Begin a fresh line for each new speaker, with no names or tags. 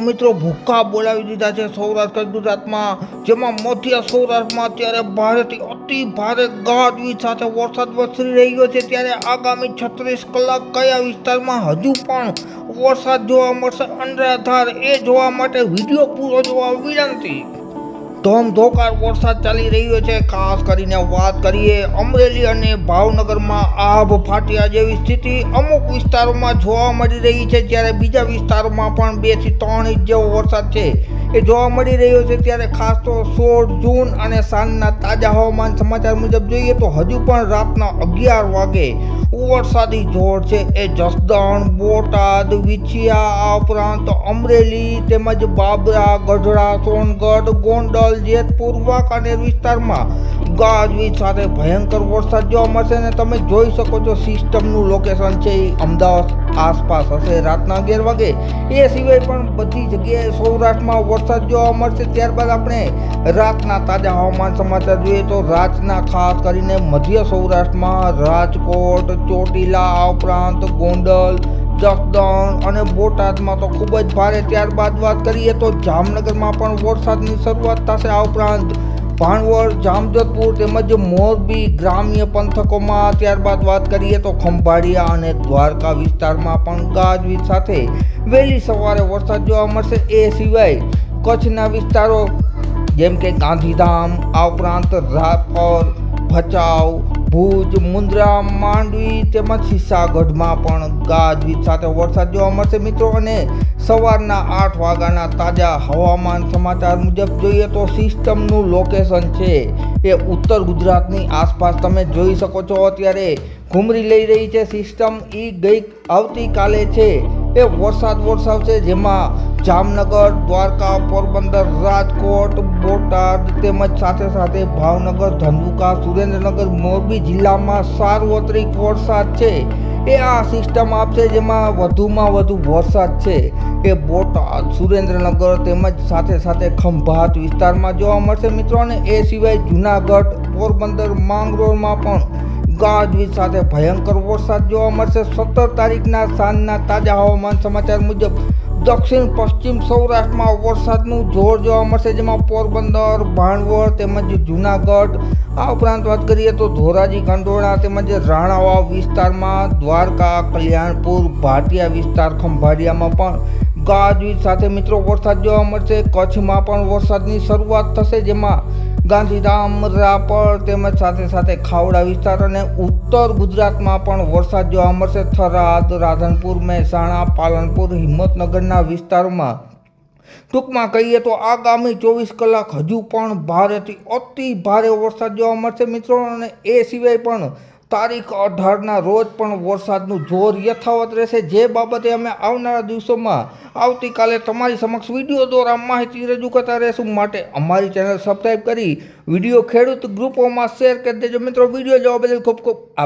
મિત્રો ભૂક્કા બોલાવી દીધા છે સૌરાષ્ટ્ર ગુજરાતમાં, જેમાં મધ્ય સૌરાષ્ટ્રમાં અત્યારે ભારેથી અતિ ભારે ગાજવીજ સાથે વરસાદ વરસી રહ્યો છે. ત્યારે આગામી છત્રીસ કલાક કયા વિસ્તારમાં હજુ પણ વરસાદ જોવા મળશે? અંડરાધાર એ જોવા માટે વીડિયો પૂરો જોવા વિનંતી. ધોમધોકાર વરસાદ ચાલી રહ્યો છે. ખાસ કરીને વાત કરીએ અમરેલી અને ભાવનગરમાં આભ ફાટ્યા જેવી સ્થિતિ અમુક વિસ્તારોમાં જોવા મળી રહી છે. જ્યારે બીજા વિસ્તારોમાં પણ બેથી ત્રણ ઇંચ જેવો વરસાદ છે. એ જોવા મળી રહ્યો છે. ત્યારે ખાસ તો સોળ જૂન અને સાંજના તાજા હવામાન સમાચાર મુજબ જોઈએ તો હજુ પણ રાતના અગિયાર વાગે વરસાદી જોર છે. એ જસદણ, બોટાદ, વિછિયા, આ ઉપરાંત અમરેલી તેમજ બાબરા, ગઢડા, સોનગઢ, ગોંડલ, જેતપુર, વાંકાનેર વિસ્તારમાં ગાજવીજ સાથે ભયંકર વરસાદ જોવા મળશે અને તમે જોઈ શકો છો સિસ્ટમનું લોકેશન છે એ અમદાવાદ આસપાસ હશે. રાતના અગિયાર વાગે એ સિવાય પણ બધી જગ્યાએ સૌરાષ્ટ્રમાં વરસાદ જોવા મળશે. ત્યારબાદ આપણે રાતના તાજા હવામાન સમાચાર જોઈએ તો રાતના ખાસ કરીને મધ્ય સૌરાષ્ટ્રમાં રાજકોટ, ચોટીલા ઉપરાંત ગોંડલ, જસદણ અને બોટાદમાં તો ખૂબ જ ભારે. ત્યારબાદ વાત કરીએ તો જામનગરમાં પણ વરસાદની શરૂઆત થશે. આ ઉપરાંત ભાણવડ, જામજોધપુર તેમજ મોરબી ગ્રામ્ય પંથકોમાં ત્યારબાદ વાત કરીએ તો ખંભાળિયા અને દ્વારકા વિસ્તારમાં પણ ગાજવીજ સાથે વહેલી સવારે વરસાદ જોવા મળશે. એ સિવાય કચ્છના વિસ્તારો જેમ કે ગાંધીધામ, આ ઉપરાંત રાપર, ભચાઉ ભુજ મુન્દ્રા માંડવી તેમજ સિસાગઢમાં પણ ગાજવીજ સાથે વરસાદ જોવા મળશે મિત્રો અને સવારના આઠ વાગ્યાના તાજા હવામાન સમાચાર મુજબ જોઈએ તો સિસ્ટમનું લોકેશન છે એ ઉત્તર ગુજરાતની આસપાસ તમે જોઈ શકો છો. અત્યારે ઘૂમરી લઈ રહી છે સિસ્ટમ. એ ગઈ આવતીકાલે છે. એ વરસાદ વરસાવશે જેમાં જામનગર, દ્વારકા, પોરબંદર, રાજકોટ, બોટાદ તેમજ સાથે સાથે ભાવનગર ધંધુકા સુરેન્દ્રનગર, મોરબી જિલ્લામાં સાર્વત્રિક વરસાદ છે. એ આ સિસ્ટમ આપશે જેમાં વધુમાં વધુ વરસાદ છે. એ બોટાદ, સુરેન્દ્રનગર તેમજ સાથે સાથે ખંભાત વિસ્તારમાં જોવા મળશે મિત્રો અને એ સિવાય જુનાગઢ, પોરબંદર, માંગરોળમાં પણ ગાજવીજ સાથે ભયંકર વરસાદ જોવા મળશે. સત્તર તારીખના સાંજના તાજા હવામાન સમાચાર મુજબ દક્ષિણ, પશ્ચિમ સૌરાષ્ટ્રમાં વરસાદનું જોર જોવા મળશે, જેમાં પોરબંદર, ભાણવડ તેમજ જુનાગઢ. આ ઉપરાંત વાત કરીએ તો ધોરાજી કંડોળા તેમજ રાણાવાવ વિસ્તારમાં, દ્વારકા, કલ્યાણપુર, ભાટિયા વિસ્તાર, ખંભાળિયામાં પણ ગાજવીજ સાથે મિત્રો વરસાદ જોવા મળશે. કચ્છમાં પણ વરસાદની શરૂઆત થશે, જેમાં ગાંધીધામ, રાપર તેમજ સાથે સાથે ખાવડા વિસ્તાર અને ઉત્તર ગુજરાતમાં પણ વરસાદ જોવા મળશે. થરાદ, રાધનપુર, મહેસાણા, પાલનપુર, હિંમતનગરના વિસ્તારોમાં ટૂંકમાં કહીએ તો આગામી ચોવીસ કલાક હજુ પણ ભારેથી અતિ ભારે વરસાદ જોવા મળશે મિત્રો. અને એ સિવાય પણ તારીખ અઢારના રોજ પણ વરસાદનું જોર યથાવત રહેશે. જે બાબતે અમે આવનારા દિવસોમાં આવતીકાલે તમારી સમક્ષ વીડિયો દ્વારા માહિતી રજૂ કરતા રહેશું. માટે અમારી ચેનલ સબસ્ક્રાઈબ કરી વીડિયો ખેડૂત ગ્રુપોમાં શેર કરી દેજો. મિત્રો, વીડિયો જોવા બદલ ખૂબ ખૂબ આભાર.